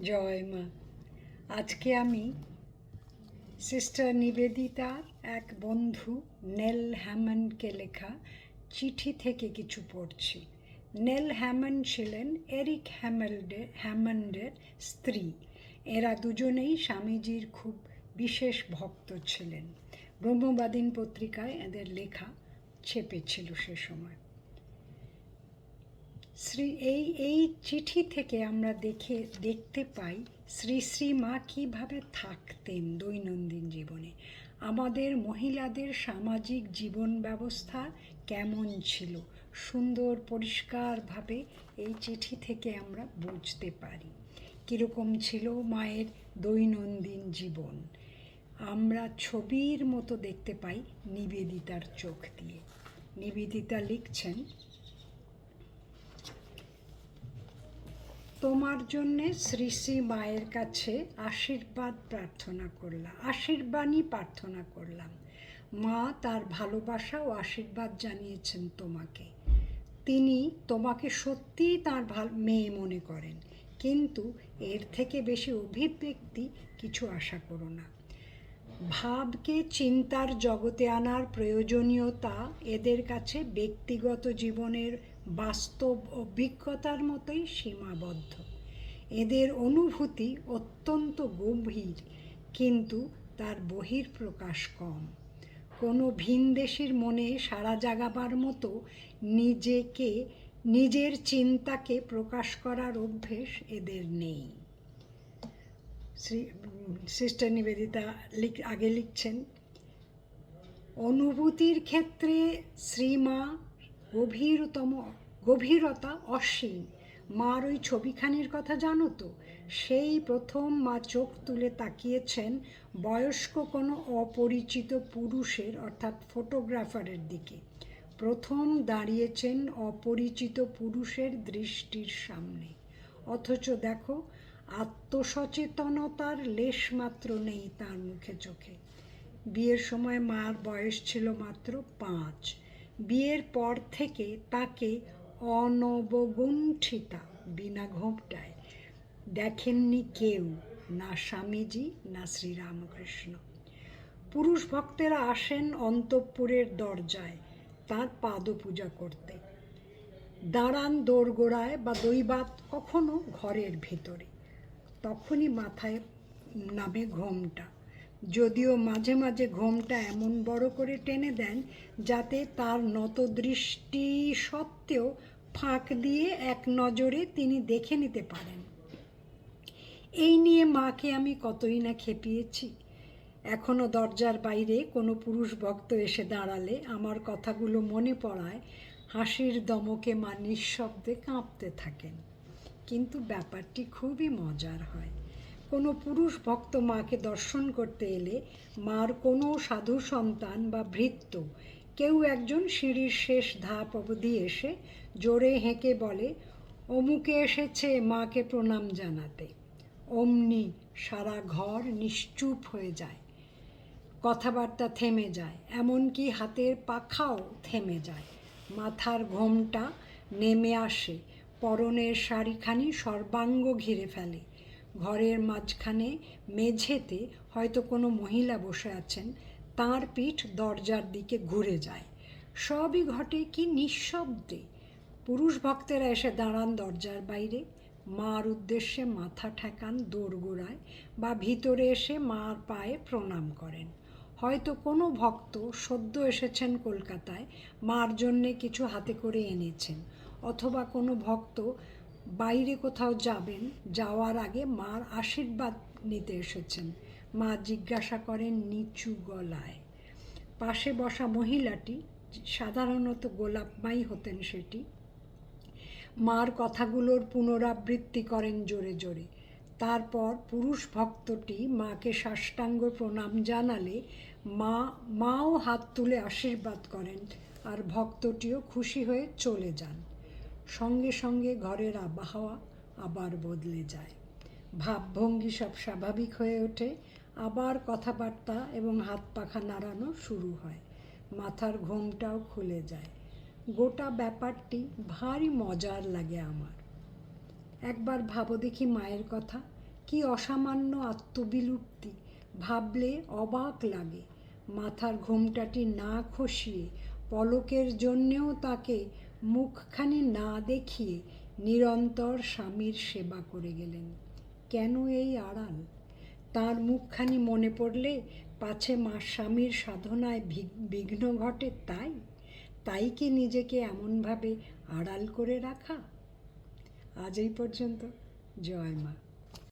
জয় মা। আজকে আমি সিস্টার নিবেদিতার এক বন্ধু নেল হ্যামন্ডকে লেখা চিঠি থেকে কিছু পড়ছি। নেল হ্যামন্ড ছিলেন এরিক হ্যামেল্ডের হ্যামন্ডের স্ত্রী। এরা দুজনেই স্বামীজির খুব বিশেষ ভক্ত ছিলেন। ব্রহ্মবাদীন পত্রিকায় এদের লেখা ছেপেছিল সে সময়। শ্রী, এই এই চিঠি থেকে আমরা দেখে, দেখতে পাই শ্রী শ্রী মা কীভাবে থাকতেন দৈনন্দিন জীবনে। আমাদের মহিলাদের সামাজিক জীবন ব্যবস্থা কেমন ছিল? সুন্দর, পরিষ্কারভাবে এই চিঠি থেকে আমরা বুঝতে পারি। কীরকম ছিল মায়ের দৈনন্দিন জীবন? আমরা ছবির মতো দেখতে পাই নিবেদিতার চোখ দিয়ে। নিবেদিতা লিখছেন তোমার জন্যে শ্রী শ্রী মায়ের কাছে আশীর্বাদ প্রার্থনা করলাম আশীর্বাণী প্রার্থনা করলাম। মা তার ভালোবাসা ও আশীর্বাদ জানিয়েছেন তোমাকে। তিনি তোমাকে সত্যিই তার ভালো, মেয়ে মনে করেন, কিন্তু এর থেকে বেশি অভিব্যক্তি কিছু আশা করো না। ভাবকে চিন্তার জগতে আনার প্রয়োজনীয়তা এদের কাছে ব্যক্তিগত জীবনের বাস্তব অভিজ্ঞতার মতোই সীমাবদ্ধ। এদের অনুভূতি অত্যন্ত গভীর কিন্তু তার বহির্প্রকাশ কম। কোনো ভিনদেশির মনে সারা জাগাবার মতো নিজেকে, নিজের চিন্তাকে প্রকাশ করার অভ্যেস এদের নেই। শ্রী সিস্টার নিবেদিতা লিখ, আগে লিখছেন, অনুভূতির ক্ষেত্রে শ্রীমা গভীরতম গভীরতা অসীম। মার ওই ছবিখানির কথা জানো তো? সেই প্রথম মা চোখ তুলে তাকিয়েছেন বয়স্ক কোনো অপরিচিত পুরুষের, অর্থাৎ ফটোগ্রাফারের দিকে। প্রথম দাঁড়িয়েছেন অপরিচিত পুরুষের দৃষ্টির সামনে। অথচ দেখো, আত্মসচেতনতার লেশমাত্র নেই তার মুখে চোখে। বিয়ের সময় মার বয়স ছিল মাত্র পাঁচ। বিয়ের পর থেকে তাকে অনবগুণ্ঠিতা বিনা ঘোমটায়। দেখেননি কেউ, না স্বামীজি, না শ্রীরামকৃষ্ণ। পুরুষ ভক্তেরা আসেন অন্তঃপুরের দরজায়, তার পাদপূজা করতে। দাঁড়ান দোরগোড়ায় বা দৈবাত কখনো ঘরের ভেতরে। তখনই মাথায় নামে ঘোমটা। যদিও মাঝে মাঝে ঘোমটা এমন বড় করে টেনে দেন যাতে তার নত দৃষ্টি সত্ত্বেও ফাঁক দিয়ে এক নজরে তিনি দেখে নিতে পারেন। এই নিয়ে মাকে আমি কতই না খেপিয়েছি। এখনও দরজার বাইরে কোনো পুরুষ ভক্ত এসে দাঁড়ালে আমার কথাগুলো মনে পড়ায়, হাসির দমকে মা নিঃশব্দে কাঁপতে থাকেন। কিন্তু ব্যাপারটি খুবই মজার হয়। কোনো পুরুষ ভক্ত মাকে দর্শন করতে এলে মার কোনো সাধু সন্তান বা ভৃত্য, কেউ একজন সিঁড়ির শেষ ধাপ অবধি এসে জোরে হেঁকে বলে, অমুকে এসেছে মাকে প্রণাম জানাতে। অমনি সারা ঘর নিশ্চুপ হয়ে যায়। কথাবার্তা থেমে যায়, এমনকি হাতের পাখাও থেমে যায়। মাথার ঘোমটা নেমে আসে, পরনের শাড়িখানি সর্বাঙ্গ ঘিরে ফেলে। ঘরের মাঝখানে মেঝেতে হয়তো কোনো মহিলা বসে আছেন, তার পিঠ দরজার দিকে ঘুরে যায়। সবই ঘটে কি নিঃশব্দে। পুরুষ ভক্তেরা এসে দাঁড়ান দরজার বাইরে। মার উদ্দেশ্যে মাথা ঠেকান দোরগোড়ায় বা ভিতরে এসে মার পায়ে প্রণাম করেন। হয়তো কোনো ভক্ত সদ্য এসেছেন কলকাতায়, মার জন্যে কিছু হাতে করে এনেছেন, অথবা কোনো ভক্ত বাইরে কোথাও যাবেন, যাওয়ার আগে মার আশীর্বাদ নিতে এসেছেন। মা জিজ্ঞাসা করেন, নিচু গলায়। পাশে বসা মহিলাটি, সাধারণত গোলাপমাই হতেন সেটি, মার কথাগুলোর পুনরাবৃত্তি করেন জোরে জোরে। তারপর পুরুষ ভক্তটি মাকে সাষ্টাঙ্গ প্রণাম জানালে মা, মাও হাত তুলে আশীর্বাদ করেন আর ভক্তটিও খুশি হয়ে চলে যান। সঙ্গে সঙ্গে ঘরের আবহাওয়া আবার বদলে যায়। ভাবভঙ্গি সব স্বাভাবিক হয়ে ওঠে। আবার কথাবার্তা এবং হাত পাখা নাড়ানো শুরু হয়। মাথার ঘোমটাও খুলে যায়। গোটা ব্যাপারটি ভারী মজার লাগে আমার। একবার ভাবো দেখি মায়ের কথা। কি অসামান্য আত্মবিলুপ্তি। ভাবলে অবাক লাগে। মাথার ঘোমটাটি না খসিয়ে পলকের জন্যেও তাকে মুখখানি না দেখিয়ে নিরন্তর স্বামীর সেবা করে গেলেন। কেন এই আড়াল? তার মুখখানি মনে পড়লে পাছে মা স্বামীর সাধনায় বিঘ্ন ঘটে তাই? তাই কি নিজেকে এমনভাবে আড়াল করে রাখা? আজ এই পর্যন্ত। জয় মা।